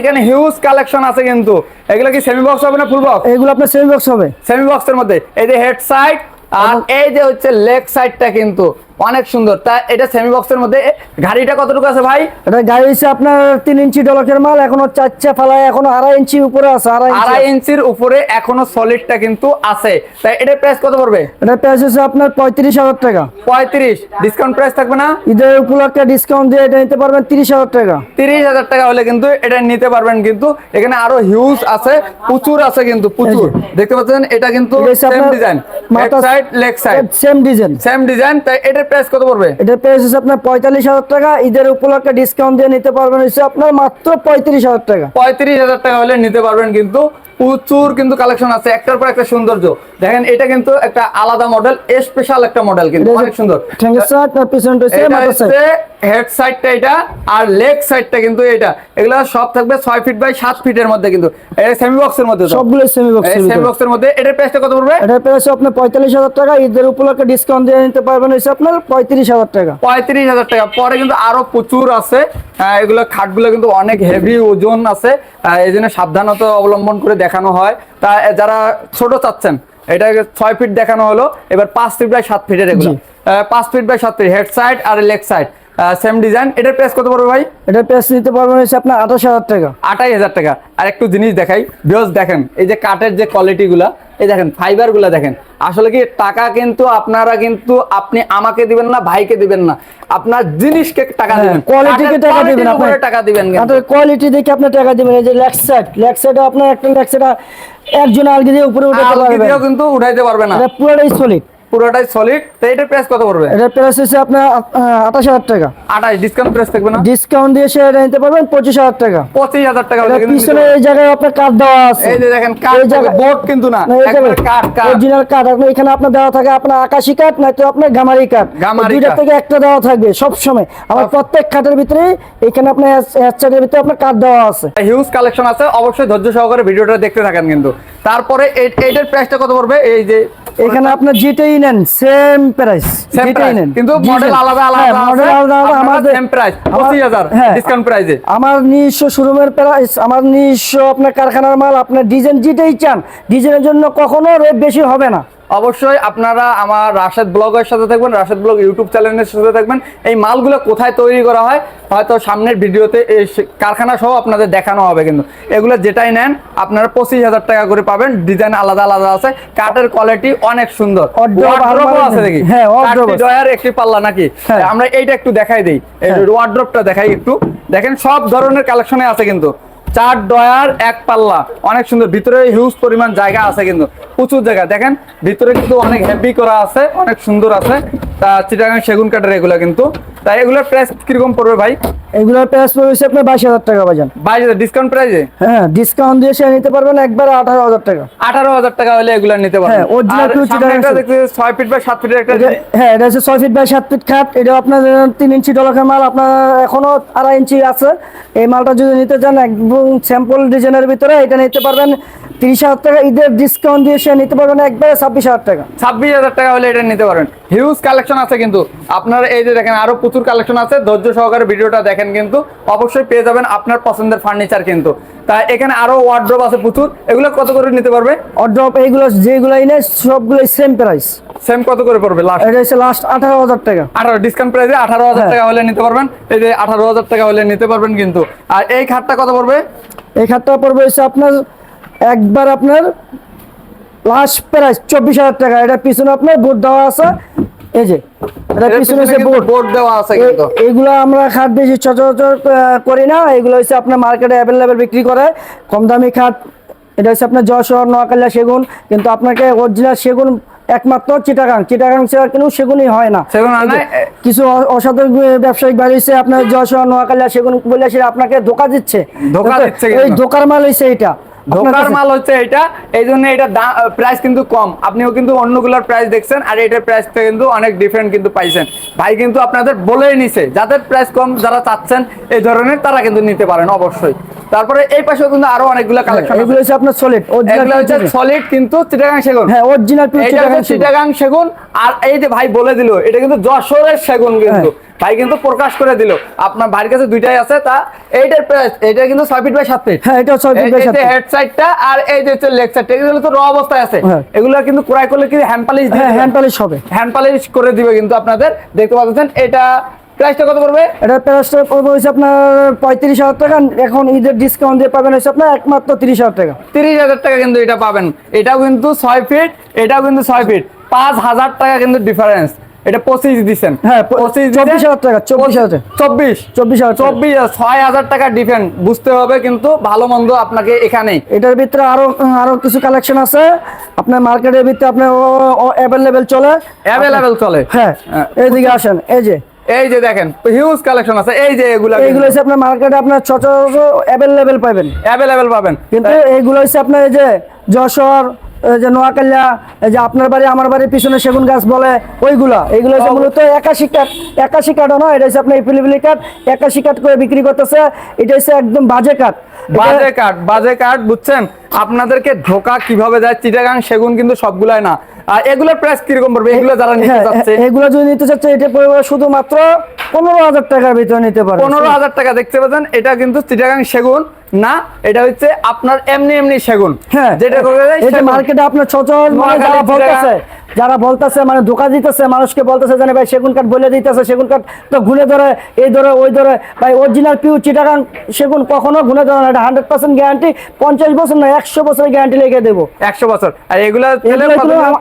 এখানে huge collection আছে কিন্তু। এগুলো কি সেমি বক্স হবে না ফুল বক্স এগুলো আপনার সেমি বক্স হবে। সেমি বক্সের মধ্যে। এই যে হেড সাইড আর এই যে হচ্ছে লেগ সাইডটা কিন্তু। অনেক সুন্দর। তা এটা সেমি বক্সের মধ্যে গাড়িটা কতটুকু আছে ভাই? এটা গাড়ি হচ্ছে আপনার তিন ইঞ্চি ডলকের মাল এখনও চারচা ফালায় এখনও আড়াই ইঞ্চি উপরে আছে আড়াই ইঞ্চির উপরে এখনও সলিডটা কিন্তু আছে। তাই এটার প্রাইস কত পড়বে? এটা প্রাইস হচ্ছে আপনার পঁয়ত্রিশ হাজার টাকা। পঁয়ত্রিশ। ডিসকাউন্ট প্রাইস থাকবে না? ঈদের উপলক্ষে ডিসকাউন্ট দিয়ে এটা নিতে পারবেন তিরিশ হাজার টাকা। তিরিশ হাজার টাকা হলে কিন্তু এটা নিতে পারবেন কিন্তু এখানে আরও হিউজ আছে প্রচুর আছে কিন্তু প্রচুর। দেখতে পাচ্ছেন এটা কিন্তু এটা সেম ডিজাইন মাথা- side leg side same design same design তাই এটার প্রাইস কত পড়বে? এটার প্রাইস হচ্ছে আপনার পঁয়তাল্লিশ হাজার টাকা। ঈদের উপলক্ষে ডিসকাউন্ট দিয়ে নিতে পারবেন হচ্ছে আপনার মাত্র পঁয়ত্রিশ হাজার টাকা। পঁয়ত্রিশ হাজার টাকা হলে নিতে পারবেন কিন্তু প্রচুর কিন্তু কালেকশন আছে। একটার পর একটা সৌন্দর্য। দেখেন এটা কিন্তু একটা আলাদা মডেল স্পেশাল একটা মডেল কিন্তু অনেক সুন্দর। হেড সাইডটা এটা আর লেগ সাইডটা কিন্তু এটা। এগুলো সব থাকবে ছয় ফিট বাই সাত ফিটের মধ্যে কিন্তু। এটা সেমি বক্সের মধ্যে। সবগুলো সেমি বক্স সেমি বক্সের মধ্যে। এটার প্রাইসটা কত পড়বে? এটা প্রাইস পঁয়তাল্লিশ হাজার টাকা ঈদের উপলক্ষে ডিসকাউন্ট দিয়ে নিতে পারবেন হচ্ছে আপনার পঁয়ত্রিশ হাজার টাকা। পঁয়ত্রিশ হাজার টাকা। পরে কিন্তু আরও প্রচুর আছে। আহ, এগুলো খাটগুলো কিন্তু অনেক হেভি ওজন আছে। এই জন্য সাবধানতা অবলম্বন করে দেখানো হয়। তা যারা ছোট চাচ্ছেন এটা ছয় ফিট দেখানো হলো। এবার পাঁচ ফিট বাই সাত ফিটের এগুলো। পাঁচ ফিট বাই সাত ফিট হেড সাইড আর লেগ সাইড সেম ডিজাইন এটার প্রাইস কত পড়বে ভাই? এটা প্রাইস নিতে পারবেন হচ্ছে আপনার আঠাশ হাজার টাকা। আঠাই হাজার টাকা। আর একটু জিনিস দেখাই। বিয়স দেখেন এই যে কাঠের যে কোয়ালিটি গুলা এই দেখেন ফাইবারগুলা দেখেন। আসলে কি টাকা কিন্তু আপনারা কিন্তু আপনি আমাকে দিবেন না ভাইকে দিবেন না। আপনার জিনিসকে টাকা দিবেন। কোয়ালিটিকে টাকা দিবেন আপনি। টাকা দিবেন। আপনার কোয়ালিটি দেখে আপনি টাকা দিবেন। এই যে লেগ সাইড লেগ সাইডে আপনার একটা লেগ সাইড একজন আলগি দিয়ে উপরে উঠাতে পারবেন। কিন্তু উঠাইতে পারবে না। পুরোটাই সলিড পুরোটাই সলিড তো এটার প্রাইস কত পড়বে? এটা প্রাইস হচ্ছে আপনার আঠাশ হাজার টাকা। আঠাশ ডিসকাউন্ট প্রাইস থাকবে না? ডিসকাউন্ট দিয়ে সে নিতে পারবেন পঁচিশ হাজার টাকা। পঁচিশ হাজার টাকা পিছনে এই জায়গায় আপনার কাঠ দেওয়া আছে। এই যে দেখেন কাঠ এই জায়গায়- বোর্ড কিন্তু না। কাঠ কাঠ অরিজিনাল কাঠ আপনার এখানে আপনার দেওয়া থাকে আপনার আকাশি কাঠ নয়তো আপনার গামারি কাঠ গামারি দুইটা থেকে একটা দেওয়া থাকবে সব সময় আমার প্রত্যেক খাটের ভিতরে এখানে আপনার হেডসেটের ভিতরে আপনার কাঠ দেওয়া আছে। হিউজ কালেকশন আছে অবশ্যই ধৈর্য সহকারে ভিডিওটা দেখতে থাকেন কিন্তু। তারপরে এইটার প্রাইসটা কত পড়বে? এই যে এখানে আপনার যেটাই নেন সেম প্রাইস যেটাই নেন। কিন্তু মডেল আলাদা আলাদা মডেল আলাদা আলাদা আমাদের সেম প্রাইস আমার- 25,000 ডিসকাউন্ট প্রাইসে আমার নিজস্ব শোরুমের প্রাইস আমার নিজস্ব আপনার কারখানার মাল আপনার ডিজাইন যেটাই চান ডিজাইনের জন্য কখনো রেট বেশি হবে না। অবশ্যই আপনারা আমার রাশেদ ব্লগের সাথে থাকবেন রাশেদ ব্লগ ইউটিউব চ্যানেলের সাথে থাকবেন। এই মালগুলো কোথায় তৈরি করা হয় হয়তো সামনের ভিডিওতে এই কারখানা সহ আপনাদের দেখানো হবে কিন্তু। এগুলো যেটাই নেন আপনারা পঁচিশ হাজার টাকা করে পাবেন। ডিজাইন আলাদা আলাদা আছে। কাঠের কোয়ালিটি অনেক সুন্দর। আছে দেখি হ্যাঁ, আছে। ডয়ার একটি পাল্লা নাকি? হ্যাঁ। আমরা এইটা একটু দেখাই দিই। এই হ্যাঁ। ওয়ার্ড্রপটা দেখাই একটু। দেখেন সব ধরনের কালেকশনে আছে কিন্তু। চার ডয়ার এক পাল্লা। অনেক সুন্দর। ভিতরে হিউজ পরিমাণ জায়গা আছে কিন্তু। প্রচুর জায়গা। দেখেন ভিতরে কিন্তু অনেক হেভি করা আছে অনেক সুন্দর আছে। তা চিটাগাং সেগুন কাঠের এগুলো কিন্তু। তাই এগুলোর প্রাইস কীরকম পড়বে ভাই? এগুলোর প্রাইস পড়েছে আপনার বাইশ হাজার টাকা বাজান বাইশ হাজার ডিসকাউন্ট প্রাইসে হ্যাঁ ডিসকাউন্ট দিয়ে সে নিতে পারবেন একবার আঠারো হাজার টাকা। আঠারো হাজার টাকা হলে এগুলো নিতে পারবেন। হ্যাঁ, আর true সামনে চিটাগাং ছয় ফিট বা সাত ফিটের একটা হ্যাঁ এটা হচ্ছে ছয় ফিট বাই সাত ফিট খাট। এটা আপনার তিন ইঞ্চি ডলার মাল। আপনার এখনও আড়াই ইঞ্চি আছে। এই মালটা যদি নিতে চান একদম স্যাম্পল ডিজাইনের ভিতরে এটা নিতে পারবেন তিরিশ হাজার টাকা। ঈদের ডিসকাউন্ট দিয়ে নিতে পারবেন একবারে ছাব্বিশ হাজার টাকা। ছাব্বিশ হাজার টাকা হলে এটা নিতে পারেন হিউজ কালেকশন আছে কিন্তু। আপনারা এই যে দেখেন আরও প্রচুর কালেকশন আছে। ধৈর্য সহকারে ভিডিওটা দেখেন কিন্তু। অবশ্যই পেয়ে যাবেন আপনার পছন্দের ফার্নিচার কিন্তু। তা এখানে আরও ওয়ার্ড্রোব আছে প্রচুর। এগুলো কত করে নিতে পারবে? অড্রপ এইগুলো যেগুলাই নেই সবগুলোই সেম প্রাইস সেম কত করে পড়বে লাস্ট এটা হচ্ছে লাস্ট আঠারো হাজার টাকা। আঠারো ডিসকাউন্ট প্রাইসে আঠারো হাজার হ্যাঁ। টাকা হলে নিতে পারবেন। এই যে আঠারো হাজার টাকা হলে নিতে পারবেন কিন্তু। আর এই খাটটা কত পড়বে? এই খাটটা পড়বে হচ্ছে আপনার একবার আপনার লাস্ট প্রাইস চব্বিশ হাজার টাকা। এটা পিছনে আপনার বোর্ড দেওয়া আছে। এই যে এটা পিছনে হচ্ছে বোর্ড বোর্ড দেওয়া আছে কিন্তু। এইগুলো আমরা খাট বেশি সচরাচর করি না। এগুলো হচ্ছে আপনার মার্কেটে অ্যাভেলেবেল বিক্রি করে। কম দামি খাট এটা হচ্ছে আপনার যশোর নোয়াখালী সেগুন। কিন্তু আপনাকে অরিজিনাল সেগুন একমাত্র চিটাগাং। চিটাগাং ছাড়া কোনো সেগুনই হয় না। এ- কিছু অ- অসাধু ব্যবসায়িক বাড়ি হচ্ছে আপনার যশোর নোয়াখালী সেগুন বলে আপনাকে ধোকা দিচ্ছে। এই ধোকার মাল হচ্ছে এটা ধোকার মাল হচ্ছে এটা এই জন্য এটা প্রাইস কিন্তু কম। আপনিও কিন্তু অন্যগুলোর প্রাইস দেখছেন আর এটার প্রাইস কিন্তু অনেক ডিফারেন্ট কিন্তু পাইছেন। ভাই কিন্তু আপনাদের বলেই নিছে যাদের প্রাইস কম যারা চাচ্ছেন এই ধরনের তারা কিন্তু নিতে পারেন অবশ্যই। তারপরে এই পাশে কিন্তু আরও অনেকগুলো কালেকশন এগুলো হচ্ছে আপনার সলিড এগুলো হচ্ছে সলিড কিন্তু চিটাগাং সেগুন। হ্যাঁ অরিজিনাল চিটাগাং সেগুন। আর এই যে ভাই বলে দিল এটা কিন্তু যশোরের সেগুন কিন্তু। ভাই কিন্তু প্রকাশ করে দিল। আপনার ভাইয়ের কাছে দুইটাই আছে তা এইটার প্রাইস এটা কিন্তু ছয় ফিট বাই সাত ফিট হ্যাঁ এটা ছয় ফিট বাই সাত। হেড সাইডটা আর এই যে হচ্ছে লেগ সাইডটা এগুলো তো র অবস্থায় আছে। হ্যাঁ। এগুলো কিন্তু ক্রয় করলে কি হ্যান্ড পালিশ হ্যাঁ হ্যান্ড পলিশ হবে। হ্যান্ড পালিশ করে দিবে কিন্তু আপনাদের। দেখতে পাচ্ছেন এটা প্রাইসটা কত পড়বে? এটা প্রাইসটা পড়বে হচ্ছে আপনার পঁয়ত্রিশ হাজার টাকা। এখন ঈদের ডিসকাউন্ট দিয়ে পাবেন হচ্ছে আপনার একমাত্র তিরিশ হাজার টাকা। তিরিশ হাজার টাকা কিন্তু এটা পাবেন। এটাও কিন্তু ছয় ফিট এটাও কিন্তু ছয় ফিট পাঁচ হাজার টাকা কিন্তু ডিফারেন্স এটা পঁচিশ দিচ্ছেন হ্যাঁ, পঁচিশ চব্বিশ হাজার টাকা, চব্বিশ হাজার চব্বিশ। চব্বিশ হাজার চব্বিশ ছয় হাজার টাকা ডিফারেন্স বুঝতে হবে কিন্তু ভালো মন্দ আপনাকে এখানেই। এটার ভিতরে আরও আরও কিছু কালেকশন আছে। আপনার মার্কেটের ভিতরে আপনার অ্যাভেলেবেল চলে। অ্যাভেলেবেল চলে। হ্যাঁ এইদিকে আসেন এই যে। এই যে দেখেন হিউজ কালেকশন আছে। এই যে এগুলা এইগুলো হচ্ছে আপনার মার্কেটে আপনার অ্যাভেলেবেল পাবেন। অ্যাভেলেবেল পাবেন। কিন্তু এইগুলো হচ্ছে আপনার এই যে যশোর যে এই যে আপনার বাড়ি, আমার বাড়ির পিছনে সেগুন গাছ বলে, ওইগুলা। এইগুলো হচ্ছে মূলত একাশি কাঠ, একাশি কাঠও নয়, এটা হচ্ছে আপনার ইপিলিপিলি কাঠ। একাশি কাঠ করে বিক্রি করতেছে, এটা হচ্ছে একদম বাজে কাঠ। বাজে কাঠ বাজে কাঠ বুঝছেন? আপনাদেরকে ধোকা কীভাবে দেয়? চিটাগাং সেগুন কিন্তু সবগুলাই না। আর এগুলোর প্রাইস কীরকম পড়বে? এগুলো যারা নিতে হ্যাঁ, চাচ্ছে। এগুলো যদি নিতে চাচ্ছে এটা পড়বে শুধুমাত্র পনেরো হাজার টাকার ভিতরে নিতে পারবে। পনেরো হাজার টাকা দেখতে পাচ্ছেন? এটা কিন্তু চিটাগাং সেগুন না এটা হচ্ছে আপনার এমনি এমনি সেগুন। হ্যাঁ যেটা করে এটা মার্কেটে আপনার ছোট মানে যারা বলতেছে যারা বলতেছে মানে ধোকা দিতেছে মানুষকে বলতেছে জানে ভাই সেগুন কাঠ বলে দিতেছে সেগুন কাঠ তো ঘুরে ধরে এই ধরে ওই ধরে। ভাই অরিজিনাল পিউ চিটাগাং সেগুন কখনো ঘুরে ধরে না। এটা হান্ড্রেড পার্সেন্ট গ্যারান্টি পঞ্চাশ বছর না একশো বছরের গ্যারান্টি লেগে দেবো। একশো বছর। আর এগুলা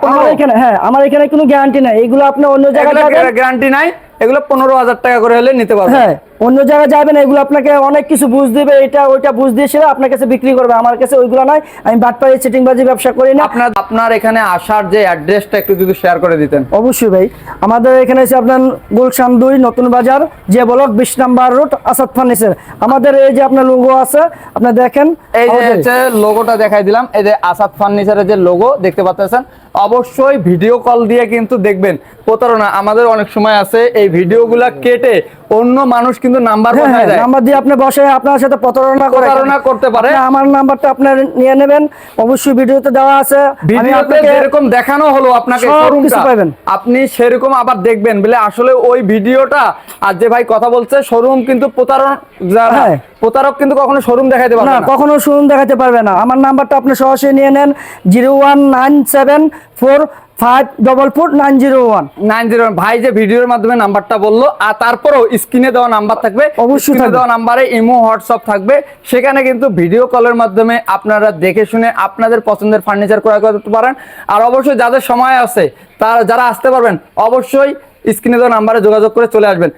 আমার এখানে হ্যাঁ আমার এখানে কোনো গ্যারান্টি নাই। এগুলো আপনি অন্য জায়গায় গ্যারান্টি নাই? এগুলো পনেরো হাজার টাকা করে হলে নিতে পারবেন হ্যাঁ অন্য জায়গায় যাবেন এগুলো আপনাকে অনেক কিছু বুঝ দিবে এটা ওইটা বুঝ দিয়ে সেটা আপনার কাছে বিক্রি করবে আমার কাছে ওইগুলো নাই আমি বাটপাড়ি সিটিংবাজি ব্যবসা করি না। আপনার আপনার এখানে আসার যে অ্যাড্রেসটা একটু যদি শেয়ার করে দিতেন। অবশ্যই ভাই আমাদের এখানে এসে আপনার গুলশান দুই নতুন বাজার যে ব্লক বিশ নাম্বার রোড আসাদ ফার্নিচার। আমাদের এই যে আপনার লোগো আছে আপনি দেখেন এই যে লোগোটা দেখাই দিলাম এই যে আসাদ ফার্নিচারের যে লোগো দেখতে পাচ্ছেন? অবশ্যই ভিডিও কল দিয়ে কিন্তু দেখবেন। প্রতারণা আমাদের অনেক সময় আছে এই ভিডিওগুলা কেটে অন্য মানুষ কিন্তু নাম্বার হ্যাঁ, হ্যাঁ, নাম্বার দিয়ে আপনি বসে আপনার সাথে প্রতারণা প্রতারণা করতে পারে। আমার নাম্বারটা আপনার নিয়ে নেবেন। অবশ্যই ভিডিওতে দেওয়া আছে। ভিডিওতে যেরকম দেখানো হলো আপনাকে সব showroom কিছু টা, পাবেন। আপনি সেরকম আবার দেখবেন। বলে আসলে ওই ভিডিওটা আর যে ভাই কথা বলছে শোরুম কিন্তু প্রতারক যারা হ্যাঁ। প্রতারক কিন্তু কখনো শোরুম দেখাইতে পারবে না না। কখনো শোরুম দেখাতে পারবে না। আমার নাম্বারটা আপনি সরাসরি নিয়ে নেন zero one nine seven four five double four nine zero one nine zero ভাই যে ভিডিওর মাধ্যমে নাম্বারটা বলল আর তারপরেও স্ক্রিনে দেওয়া নাম্বার থাকবে অবশ্যই দেওয়া নাম্বারে ইমো হোয়াটসঅ্যাপ থাকবে। সেখানে কিন্তু ভিডিও কলের মাধ্যমে আপনারা দেখে শুনে আপনাদের পছন্দের ফার্নিচার ক্রয় করতে পারেন। আর অবশ্যই যাদের সময় আছে তারা যারা আসতে পারবেন অবশ্যই স্ক্রিনে দেওয়া নাম্বারে যোগাযোগ করে চলে আসবেন।